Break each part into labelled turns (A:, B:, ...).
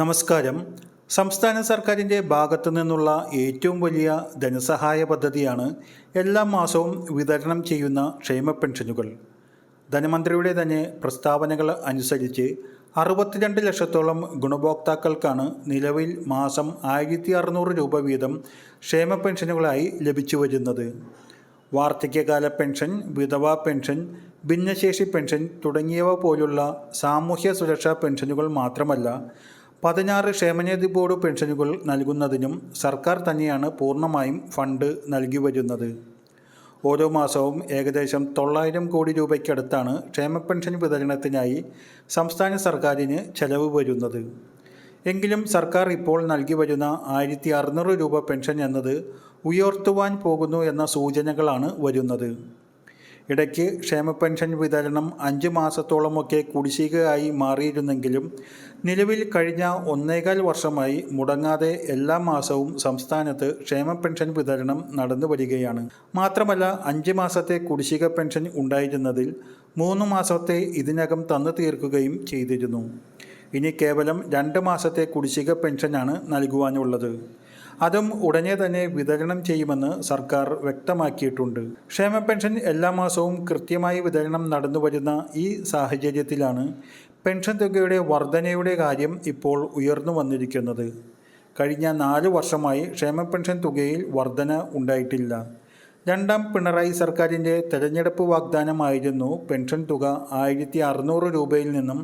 A: നമസ്കാരം. സംസ്ഥാന സർക്കാരിന്റെ ഭാഗത്തു നിന്നുള്ള ഏറ്റവും വലിയ ധനസഹായ പദ്ധതിയാണ് എല്ലാ മാസവും വിതരണം ചെയ്യുന്ന ക്ഷേമ പെൻഷനുകൾ. ധനമന്ത്രിയുടെ തന്നെ പ്രസ്താവനകൾ അനുസരിച്ച് അറുപത്തിരണ്ട് ലക്ഷത്തോളം ഗുണഭോക്താക്കൾക്കാണ് നിലവിൽ മാസം ആയിരത്തി അറുന്നൂറ് രൂപ വീതം ക്ഷേമ പെൻഷനുകളായി ലഭിച്ചു വരുന്നത്. വാർദ്ധക്യകാല പെൻഷൻ വിധവാ പെൻഷൻ ഭിന്നശേഷി പെൻഷൻ തുടങ്ങിയവ പോലുള്ള സാമൂഹ്യ സുരക്ഷാ പെൻഷനുകൾ മാത്രമല്ല പതിനാറ് ക്ഷേമനിധി ബോർഡ് പെൻഷനുകൾ നൽകുന്നതിനും സർക്കാർ തന്നെയാണ് പൂർണമായും ഫണ്ട് നൽകി വരുന്നത്. ഓരോ മാസവും ഏകദേശം തൊള്ളായിരം കോടി രൂപയ്ക്കടുത്താണ് ക്ഷേമ പെൻഷൻ വിതരണത്തിനായി സംസ്ഥാന സർക്കാരിന് ചെലവ് വരുന്നത്. എങ്കിലും സർക്കാർ ഇപ്പോൾ നൽകി വരുന്ന ആയിരത്തി അറുന്നൂറ് രൂപ പെൻഷൻ എന്നത് ഉയർത്തുവാൻ പോകുന്നു എന്ന സൂചനകളാണ് വരുന്നത്. ഇടയ്ക്ക് ക്ഷേമ പെൻഷൻ വിതരണം അഞ്ച് മാസത്തോളമൊക്കെ കുടിശ്ശികയായി മാറിയിരുന്നെങ്കിലും നിലവിൽ കഴിഞ്ഞ ഒന്നേകാൽ വർഷമായി മുടങ്ങാതെ എല്ലാ മാസവും സംസ്ഥാനത്ത് ക്ഷേമ പെൻഷൻ വിതരണം നടന്നു വരികയാണ്. മാത്രമല്ല അഞ്ച് മാസത്തെ കുടിശ്ശിക പെൻഷൻ ഉണ്ടായിരുന്നതിൽ മൂന്ന് മാസത്തെ ഇതിനകം തന്നു തീർക്കുകയും ചെയ്തിരുന്നു. ഇനി കേവലം രണ്ട് മാസത്തെ കുടിശ്ശിക പെൻഷനാണ് നൽകുവാനുള്ളത്. അതും ഉടനെ തന്നെ വിതരണം ചെയ്യുമെന്ന് സർക്കാർ വ്യക്തമാക്കിയിട്ടുണ്ട്. ക്ഷേമ പെൻഷൻ എല്ലാ മാസവും കൃത്യമായി വിതരണം നടന്നു വരുന്ന ഈ സാഹചര്യത്തിലാണ് പെൻഷൻ തുകയുടെ വർധനയുടെ കാര്യം ഇപ്പോൾ ഉയർന്നു വന്നിരിക്കുന്നത്. കഴിഞ്ഞ നാല് വർഷമായി ക്ഷേമ പെൻഷൻ തുകയിൽ വർധന ഉണ്ടായിട്ടില്ല. രണ്ടാം പിണറായി സർക്കാരിന്റെ തെരഞ്ഞെടുപ്പ് വാഗ്ദാനമായിരുന്നു പെൻഷൻ തുക ആയിരത്തി അറുന്നൂറ് രൂപയിൽ നിന്നും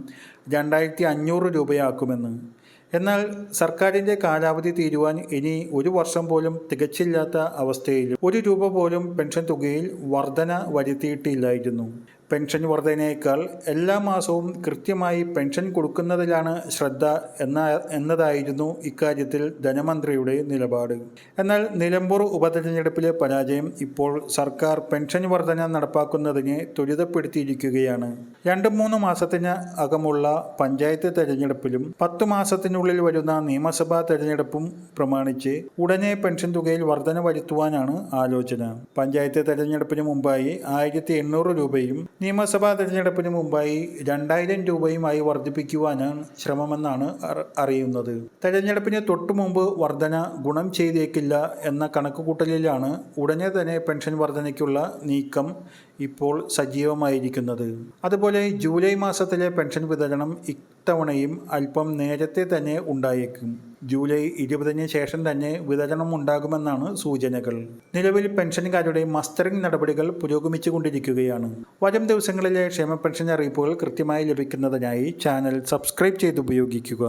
A: രണ്ടായിരത്തി അഞ്ഞൂറ് രൂപയാക്കുമെന്ന്. എന്നാൽ സർക്കാരിന്റെ കാലാവധി തീരുവാൻ ഇനി ഒരു വർഷം പോലും തികച്ചില്ലാത്ത അവസ്ഥയിൽ ഒരു രൂപ പോലും പെൻഷൻ തുകയിൽ വർധന വരുത്തിയിട്ടില്ലായിരുന്നു. പെൻഷൻ വർധനയേക്കാൾ എല്ലാ മാസവും കൃത്യമായി പെൻഷൻ കൊടുക്കുന്നതിലാണ് ശ്രദ്ധ എന്ന എന്നതായിരുന്നു ഇക്കാര്യത്തിൽ ധനമന്ത്രിയുടെ നിലപാട്. എന്നാൽ നിലമ്പൂർ ഉപതെരഞ്ഞെടുപ്പിലെ പരാജയം ഇപ്പോൾ സർക്കാർ പെൻഷൻ വർധന നടപ്പാക്കുന്നതിനെ ത്വരിതപ്പെടുത്തിയിരിക്കുകയാണ്. രണ്ട് മൂന്ന് മാസത്തിന് അകമുള്ള പഞ്ചായത്ത് തെരഞ്ഞെടുപ്പിലും പത്ത് മാസത്തിനുള്ളിൽ വരുന്ന നിയമസഭാ തെരഞ്ഞെടുപ്പും പ്രമാണിച്ച് ഉടനെ പെൻഷൻ തുകയിൽ വർധന വരുത്തുവാനാണ് ആലോചന. പഞ്ചായത്ത് തെരഞ്ഞെടുപ്പിന് മുമ്പായി ആയിരത്തി രൂപയും നിയമസഭാ തെരഞ്ഞെടുപ്പിന് മുമ്പായി രണ്ടായിരം രൂപയുമായി വർദ്ധിപ്പിക്കുവാനാണ് ശ്രമമെന്നാണ് അറിയുന്നത്. തെരഞ്ഞെടുപ്പിന് തൊട്ടുമുമ്പ് വർധന ഗുണം ചെയ്തേക്കില്ല എന്ന കണക്കുകൂട്ടലിലാണ് ഉടനെ തന്നെ പെൻഷൻ വർധനയ്ക്കുള്ള നീക്കം ഇപ്പോൾ സജീവമായിരിക്കുന്നത്. അതുപോലെ ജൂലൈ മാസത്തിലെ പെൻഷൻ വിതരണം ഇത്തവണയും അല്പം നേരത്തെ തന്നെ ഉണ്ടായേക്കും. ജൂലൈ ഇരുപതിന് ശേഷം തന്നെ വിതരണം ഉണ്ടാകുമെന്നാണ് സൂചനകൾ. നിലവിൽ പെൻഷൻകാരുടെ മസ്റ്ററിംഗ് നടപടികൾ പുരോഗമിച്ചുകൊണ്ടിരിക്കുകയാണ്. വരും ദിവസങ്ങളിലെ ക്ഷേമ പെൻഷൻ അറിയിപ്പുകൾ കൃത്യമായി ലഭിക്കുന്നതിനായി ചാനൽ സബ്സ്ക്രൈബ് ചെയ്ത് ഉപയോഗിക്കുക